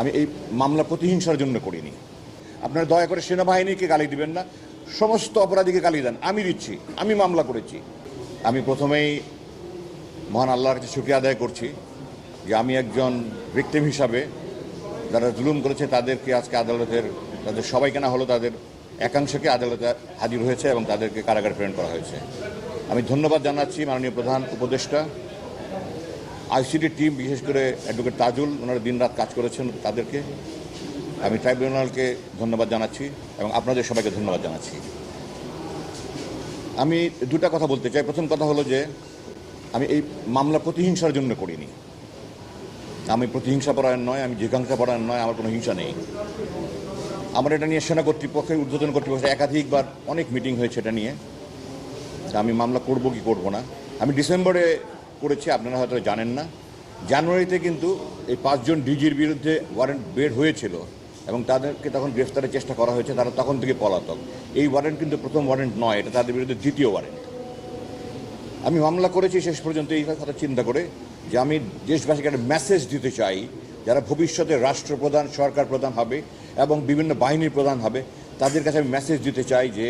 আমি এই মামলা প্রতিহিংসার জন্য করিনি। আপনারা দয়া করে সেনাবাহিনীকে গালি দিবেন না, সমস্ত অপরাধীকে গালি দেন। আমি দিচ্ছি, আমি মামলা করেছি। আমি প্রথমেই মহান আল্লাহর কাছে শুক্রিয়া আদায় করছি যে আমি একজন ভিকটিম হিসাবে যারা জুলুম করেছে তাদেরকে আজকে আদালতের, তাদের সবাই কেনা হলো তাদের একাংশকে আদালতে হাজির হয়েছে এবং তাদেরকে কারাগারে প্রেরণ করা হয়েছে। আমি ধন্যবাদ জানাচ্ছি মাননীয় প্রধান উপদেষ্টা। আইসিডি টিম, বিশেষ করে অ্যাডভোকেট তাজুল, ওনারা দিনরাত কাজ করেছেন তাদেরকে। আমি ট্রাইব্যুনালকে ধন্যবাদ জানাচ্ছি এবং আপনাদের সবাইকে ধন্যবাদ জানাচ্ছি। আমি দুটা কথা বলতে চাই। প্রথম কথা হলো যে, আমি এই মামলা প্রতিহিংসার জন্য করিনি। আমি প্রতিহিংসা পরায়ণ নয়, আমি জিজ্ঞাসা পরায়ণ নয়, আমার কোনো হিংসা নেই। আমার এটা নিয়ে সেনা কর্তৃপক্ষের, ঊর্ধ্বতন কর্তৃপক্ষের একাধিকবার অনেক মিটিং হয়েছে এটা নিয়ে। আমি মামলা করব কি করব না। আমি ডিসেম্বরে করেছি, আপনারা হয়তো জানেন না। জানুয়ারিতে কিন্তু এই পাঁচজন ডিজির বিরুদ্ধে ওয়ারেন্ট বের হয়েছিল এবং তাদেরকে তখন গ্রেফতারের চেষ্টা করা হয়েছে, তারা তখন থেকে পলাতক। এই ওয়ারেন্ট কিন্তু প্রথম ওয়ারেন্ট নয়, এটা তাদের বিরুদ্ধে দ্বিতীয় ওয়ারেন্ট। আমি মামলা করেছি শেষ পর্যন্ত, এই কথা চিন্তা করে যে আমি দেশবাসীকে একটা মেসেজ দিতে চাই, যারা ভবিষ্যতে রাষ্ট্রপ্রধান, সরকার প্রধান হবে এবং বিভিন্ন বাহিনীর প্রধান হবে, তাদের কাছে আমি মেসেজ দিতে চাই যে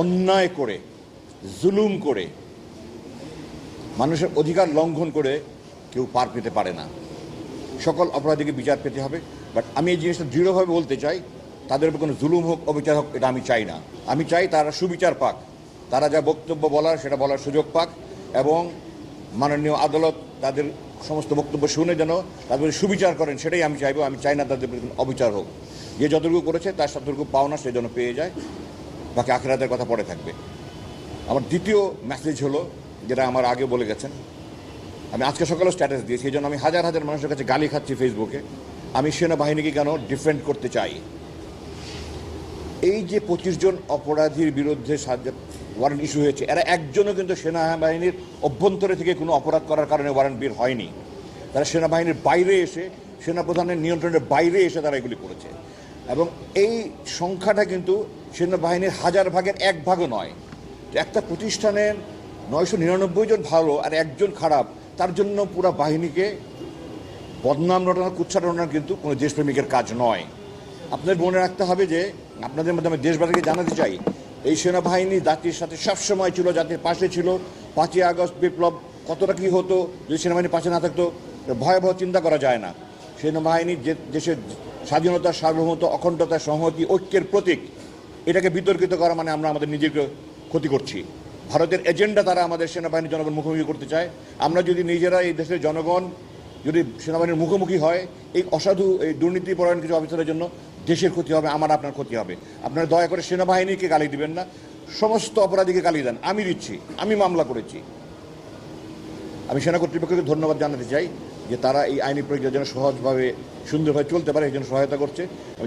অন্যায় করে, জুলুম করে মানুষের অধিকার লঙ্ঘন করে কেউ পার পেতে পারে না। সকল অপরাধীকে বিচার পেতে হবে বাট আমি এই জিনিসটা দৃঢ়ভাবে বলতে চাই, তাদের উপর কোনো জুলুম হোক, অবিচার হোক, এটা আমি চাই না। আমি চাই তারা সুবিচার পাক, তারা যা বক্তব্য বলার সেটা বলার সুযোগ পাক, এবং মাননীয় আদালত তাদের সমস্ত বক্তব্য শুনে যেন তাদের সুবিচার করেন, সেটাই আমি চাইব। আমি চাই না তাদের অবিচার হোক। যে যতটুকু করেছে, তার যতটুকু পাওনা সে যেন পেয়ে যায়। বাকি আখেরাতের কথা পরে থাকবে। আমার দ্বিতীয় মেসেজ হলো যেটা আমার আগে বলে গেছেন। আমি আজকে সকালে স্ট্যাটাস দিয়েছি, এই জন্য আমি হাজার হাজার মানুষের কাছে গালি খাচ্ছি ফেসবুকে আমি সেনাবাহিনীকে কেন ডিফেন্ড করতে চাই? এই যে পঁচিশ জন অপরাধীর বিরুদ্ধে ওয়ারেন্ট ইস্যু হয়েছে, এরা একজনও কিন্তু সেনাবাহিনীর অভ্যন্তরে থেকে কোনো অপরাধ করার কারণে ওয়ারেন্ট বের হয়নি। তারা সেনাবাহিনীর বাইরে এসে, সেনাপ্রধানের নিয়ন্ত্রণের বাইরে এসে তারা এগুলি করেছে। এবং এই সংখ্যাটা কিন্তু সেনাবাহিনীর হাজার ভাগের এক ভাগও নয়। একটা প্রতিষ্ঠানের নয়শো নিরানব্বই জন ভালো আর একজন খারাপ, তার জন্য পুরো বাহিনীকে বদনাম রটানো কুচ্ছা রটানো কিন্তু কোনো দেশপ্রেমিকের কাজ নয়। আপনাদের মনে রাখতে হবে যে, আপনাদের মধ্যে আমি দেশবাসীকে জানাতে চাই, এই সেনাবাহিনী জাতির সাথে সবসময় ছিল জাতির পাশে ছিল। পাঁচই আগস্ট বিপ্লব কতটা কী হতো, যদি সেনাবাহিনী পাশে না থাকতো ভয়াবহ চিন্তা করা যায় না। সেনাবাহিনী যে দেশের স্বাধীনতা, সার্বভৌমত্ব, অখণ্ডতা, সংহতি, ঐক্যের প্রতীক, এটাকে বিতর্কিত করা মানে আমরা আমাদের নিজেকে ক্ষতি করছি। ভারতের এজেন্ডা তারা আমাদের সেনাবাহিনীর জনগণ মুখোমুখি করতে চায়। আমরা যদি নিজেরা এই দেশের জনগণ যদি সেনাবাহিনীর মুখোমুখি হয়, এই অসাধু, এই দুর্নীতি পরায়ণ কিছু অফিসারের জন্য দেশের ক্ষতি হবে, আমার আপনার ক্ষতি হবে। আপনারা দয়া করে সেনাবাহিনীকে গালি দিবেন না। সমস্ত অপরাধীকে গালি দেন। আমি দিচ্ছি, আমি মামলা করেছি। আমি সেনা কর্তৃপক্ষকে ধন্যবাদ জানাতে চাই যে তারা এই আইনি প্রক্রিয়া যেন সহজভাবে সুন্দরভাবে চলতে পারে, এই জন্য সহায়তা করছে।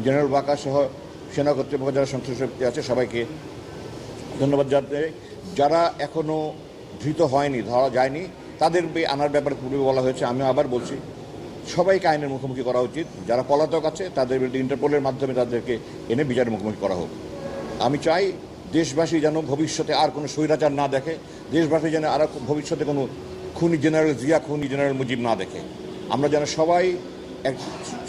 জেনারেল বাকা সহ সেনা কর্তৃপক্ষ যারা সংশ্লিষ্ট আছে, সবাইকে ধন্যবাদ জানাতে যারা এখনও ধৃত হয়নি, ধরা যায়নি, তাদের আনার ব্যাপারে পূর্বে বলা হয়েছে আমি আবার বলছি। সবাইকে আইনের মুখোমুখি করা উচিত। যারা পলাতক আছে, তাদের বিরুদ্ধে ইন্টারপোলের মাধ্যমে তাদেরকে এনে বিচারের মুখোমুখি করা হোক। আমি চাই দেশবাসী যেন ভবিষ্যতে আর কোনো স্বৈরাচার না দেখে, দেশবাসী যেন আর ভবিষ্যতে কোনো খুনি জেনারেল জিয়া, খুনি জেনারেল মুজিব না দেখে। আমরা যেন সবাই এক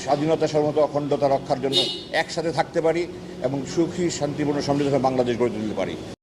স্বাধীনতা সর্বত অখণ্ডতা রক্ষার জন্য একসাথে থাকতে পারি এবং সুখী, শান্তিপূর্ণ, সমৃদ্ধ বাংলাদেশ গড়ে তুলতে পারি।